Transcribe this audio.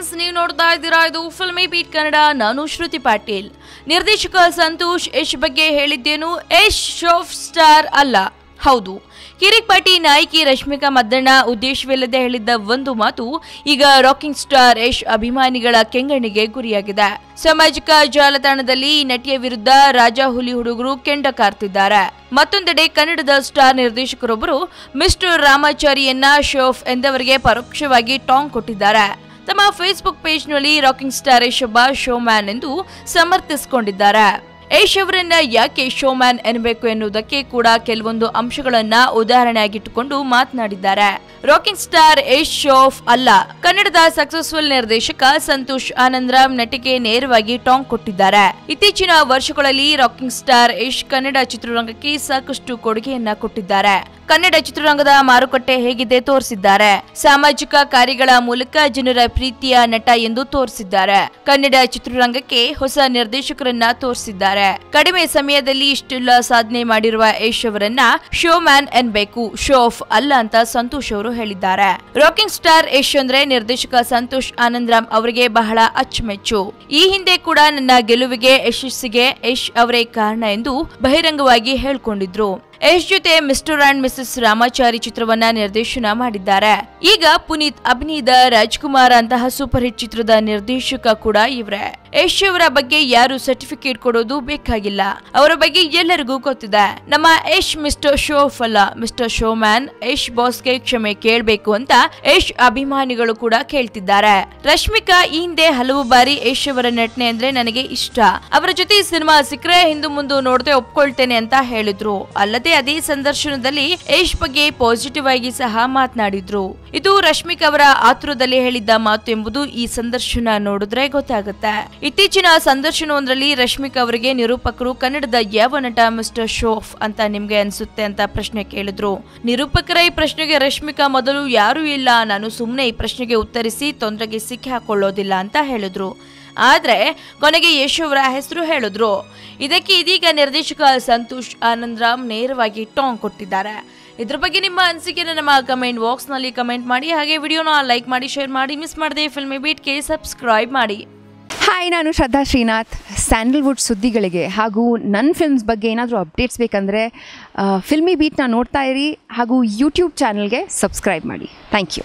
ನೋಡ್ತಾ ಇದ್ದೀರಾ? ಇದು ಫಿಲ್ಮಿ ಬೀಟ್ ಕನ್ನಡ. ನಾನು ಶ್ರುತಿ ಪಾಟೀಲ್. ನಿರ್ದೇಶಕ ಸಂತೋಷ್ ಯಶ್ ಬಗ್ಗೆ ಹೇಳಿದ್ದೇನು? ಯಶ್ ಶೋಫ್ ಸ್ಟಾರ್ ಅಲ್ಲ. ಹೌದು. ಕಿರಿಕ್ಪಾಟಿ ನಾಯಕಿ ರಶ್ಮಿಕಾ ಮದ್ದಣ್ಣ ಉದ್ದೇಶವಿಲ್ಲದೆ ಹೇಳಿದ್ದ ಒಂದು ಮಾತು ಈಗ ರಾಕಿಂಗ್ ಸ್ಟಾರ್ ಯಶ್ ಅಭಿಮಾನಿಗಳ ಕೆಂಗಣ್ಣಿಗೆ ಗುರಿಯಾಗಿದೆ. ಸಾಮಾಜಿಕ ಜಾಲತಾಣದಲ್ಲಿ ನಟಿಯ ವಿರುದ್ಧ ರಾಜಾ ಹುಲಿ ಹುಡುಗರು ಕೆಂಡ ಕಾರ್ತಿದ್ದಾರೆ. ಮತ್ತೊಂದೆಡೆ ಕನ್ನಡದ ಸ್ಟಾರ್ ನಿರ್ದೇಶಕರೊಬ್ಬರು ಮಿಸ್ಟರ್ ರಾಮಾಚಾರಿಯನ್ನ ಶೋಫ್ ಎಂದವರಿಗೆ ಪರೋಕ್ಷವಾಗಿ ಟಾಂಗ್ ಕೊಟ್ಟಿದ್ದಾರೆ. ತಮ್ಮ ಫೇಸ್ಬುಕ್ ಪೇಜ್ನಲ್ಲಿ ರಾಕಿಂಗ್ ಸ್ಟಾರ್ ಶೋಭಾ ಶೋಮ್ಯಾನ್ ಎಂದು ಸಮರ್ಥಿಸಿಕೊಂಡಿದ್ದಾರೆ. ಯಶ್ ಅವರನ್ನ ಯಾಕೆ ಶೋಮ್ಯಾನ್ ಎನ್ನಬೇಕು ಎನ್ನುವುದಕ್ಕೆ ಕೂಡ ಕೆಲವೊಂದು ಅಂಶಗಳನ್ನ ಉದಾಹರಣೆಯಾಗಿಟ್ಟುಕೊಂಡು ಮಾತನಾಡಿದ್ದಾರೆ. ರಾಕಿಂಗ್ ಸ್ಟಾರ್ ಯಶ್ ಶೋಫ್ ಅಲ್ಲ. ಕನ್ನಡದ ಸಕ್ಸಸ್ಫುಲ್ ನಿರ್ದೇಶಕ ಸಂತೋಷ್ ಆನಂದರಾಮ್ ನಟಿಗೆ ನೇರವಾಗಿ ಟಾಂಗ್ ಕೊಟ್ಟಿದ್ದಾರೆ. ಇತ್ತೀಚಿನ ವರ್ಷಗಳಲ್ಲಿ ರಾಕಿಂಗ್ ಸ್ಟಾರ್ ಯಶ್ ಕನ್ನಡ ಚಿತ್ರರಂಗಕ್ಕೆ ಸಾಕಷ್ಟು ಕೊಡುಗೆಯನ್ನ ಕೊಟ್ಟಿದ್ದಾರೆ. ಕನ್ನಡ ಚಿತ್ರರಂಗದ ಮಾರುಕಟ್ಟೆ ಹೇಗಿದೆ ತೋರಿಸಿದ್ದಾರೆ. ಸಾಮಾಜಿಕ ಕಾರ್ಯಗಳ ಮೂಲಕ ಜನರ ಪ್ರೀತಿಯ ನಟ ಎಂದು ತೋರಿಸಿದ್ದಾರೆ. ಕನ್ನಡ ಚಿತ್ರರಂಗಕ್ಕೆ ಹೊಸ ನಿರ್ದೇಶಕರನ್ನ ತೋರಿಸಿದ್ದಾರೆ. ಕಡಿಮೆ ಸಮಯದಲ್ಲಿ ಇಷ್ಟೆಲ್ಲ ಸಾಧನೆ ಮಾಡಿರುವ ಯಶ್ ಅವರನ್ನ ಶೋ ಮ್ಯಾನ್ ಎನ್ಬೇಕು. ಶೋ ಆಫ್ ಅಲ್ಲ ಅಂತ ಸಂತೋಷ್ ಅವರು ಹೇಳಿದ್ದಾರೆ. ರಾಕಿಂಗ್ ಸ್ಟಾರ್ ಯಶ್ ಅಂದ್ರೆ ನಿರ್ದೇಶಕ ಸಂತೋಷ್ ಆನಂದರಾಮ್ ಅವರಿಗೆ ಬಹಳ ಅಚ್ಚುಮೆಚ್ಚು. ಈ ಹಿಂದೆ ಕೂಡ ನನ್ನ ಗೆಲುವಿಗೆ ಯಶಸ್ಸಿಗೆ ಯಶ್ ಅವರೇ ಕಾರಣ ಎಂದು ಬಹಿರಂಗವಾಗಿ ಹೇಳ್ಕೊಂಡಿದ್ರು. ಯಶ್ ಜೊತೆ ಮಿಸ್ಟರ್ ಅಂಡ್ ಮಿಸಸ್ ರಾಮಾಚಾರಿ ಚಿತ್ರವನ್ನ ನಿರ್ದೇಶನ ಮಾಡಿದ್ದಾರೆ. ಈಗ ಪುನೀತ್ ಅಭಿನಯದ ರಾಜ್ಕುಮಾರ್ ಅಂತಹ ಸೂಪರ್ ಹಿಟ್ ಚಿತ್ರದ ನಿರ್ದೇಶಕ ಕೂಡ ಇವರೇ. ಯಶ್ ಅವರ ಬಗ್ಗೆ ಯಾರು ಸರ್ಟಿಫಿಕೇಟ್ ಕೊಡೋದು ಬೇಕಾಗಿಲ್ಲ. ಅವರ ಬಗ್ಗೆ ಎಲ್ಲರಿಗೂ ಗೊತ್ತಿದೆ. ನಮ್ಮ ಯಶ್ ಮಿಸ್ಟರ್ ಶೋಫ್ ಅಲ್ಲ, ಮಿಸ್ಟರ್ ಶೋ ಮ್ಯಾನ್ ಯಶ್ ಬಾಸ್ಗೆ ಕ್ಷಮೆ ಕೇಳಬೇಕು ಅಂತ ಯಶ್ ಅಭಿಮಾನಿಗಳು ಕೂಡ ಕೇಳ್ತಿದ್ದಾರೆ. ರಶ್ಮಿಕಾ ಈ ಹಿಂದೆ ಹಲವು ಬಾರಿ ಯಶ್ ಅವರ ನಟನೆ ಅಂದ್ರೆ ನನಗೆ ಇಷ್ಟ. ಅವರ ಜೊತೆ ಸಿನಿಮಾ ಸಿಕ್ಕರೆ ಹಿಂದು ಮುಂದೆ ನೋಡದೆ ಒಪ್ಕೊಳ್ತೇನೆ ಅಂತ ಹೇಳಿದ್ರು. ಅಲ್ಲದೆ ಅದೇ ಸಂದರ್ಶನದಲ್ಲಿ ಯಶ್ ಬಗ್ಗೆ ಪಾಸಿಟಿವ್ ಆಗಿ ಸಹ ಮಾತನಾಡಿದ್ರು. ಇದು ರಶ್ಮಿಕಾ ಅವರ ಆತುರದಲ್ಲಿ ಹೇಳಿದ್ದ ಮಾತು ಎಂಬುದು ಈ ಸಂದರ್ಶನ ನೋಡಿದ್ರೆ ಗೊತ್ತಾಗುತ್ತೆ. ಇತ್ತೀಚಿನ ಸಂದರ್ಶನವೊಂದರಲ್ಲಿ ರಶ್ಮಿಕಾ ಅವರಿಗೆ ನಿರೂಪಕರು ಕನ್ನಡದ ಯಾವ ನಟ ಮಿಸ್ಟರ್ ಶೋಫ್ ಅಂತ ನಿಮ್ಗೆ ಅನ್ಸುತ್ತೆ ಅಂತ ಪ್ರಶ್ನೆ ಕೇಳಿದ್ರು. ನಿರೂಪಕರ ಈ ಪ್ರಶ್ನೆಗೆ ರಶ್ಮಿಕಾ ಮೊದಲು ಯಾರೂ ಇಲ್ಲ, ನಾನು ಸುಮ್ಮನೆ ಈ ಪ್ರಶ್ನೆಗೆ ಉತ್ತರಿಸಿ ತೊಂದರೆಗೆ ಸಿಕ್ಕಿ ಹಾಕೊಳ್ಳೋದಿಲ್ಲ ಅಂತ ಹೇಳಿದ್ರು. ಆದ್ರೆ ಕೊನೆಗೆ ಯಶುವರ ಹೆಸರು ಹೇಳಿದ್ರು. ಇದಕ್ಕೆ ಇದೀಗ ನಿರ್ದೇಶಕ ಸಂತೋಷ್ ಆನಂದರಾಮ್ ನೇರವಾಗಿ ಟಾಂಗ್ ಕೊಟ್ಟಿದ್ದಾರೆ. ಇದ್ರ ಬಗ್ಗೆ ನಿಮ್ಮ ಅನಿಸಿಕೆನ ನಮ್ಮ ಕಮೆಂಟ್ ಬಾಕ್ಸ್ನಲ್ಲಿ ಕಮೆಂಟ್ ಮಾಡಿ, ಹಾಗೆ ವಿಡಿಯೋನ ಲೈಕ್ ಮಾಡಿ ಶೇರ್ ಮಾಡಿ ಮಿಸ್ ಮಾಡದೆ ಫಿಲ್ಮಿ ಬೀಟ್ಗೆ ಸಬ್ಸ್ಕ್ರೈಬ್ ಮಾಡಿ. ಹಾಯ್ ನಾನು ಶ್ರದ್ಧಾ ಶ್ರೀನಾಥ್. ಸ್ಯಾಂಡಲ್ವುಡ್ ಸುದ್ದಿಗಳಿಗೆ ಹಾಗೂ ನನ್ನ ಫಿಲ್ಮ್ಸ್ ಬಗ್ಗೆ ಏನಾದರೂ ಅಪ್ಡೇಟ್ಸ್ ಬೇಕಂದರೆ ಫಿಲ್ಮಿ ಬೀಟ್ನ ನೋಡ್ತಾ ಇರಿ ಹಾಗೂ ಯೂಟ್ಯೂಬ್ ಚಾನಲ್ಗೆ ಸಬ್ಸ್ಕ್ರೈಬ್ ಮಾಡಿ. Thank you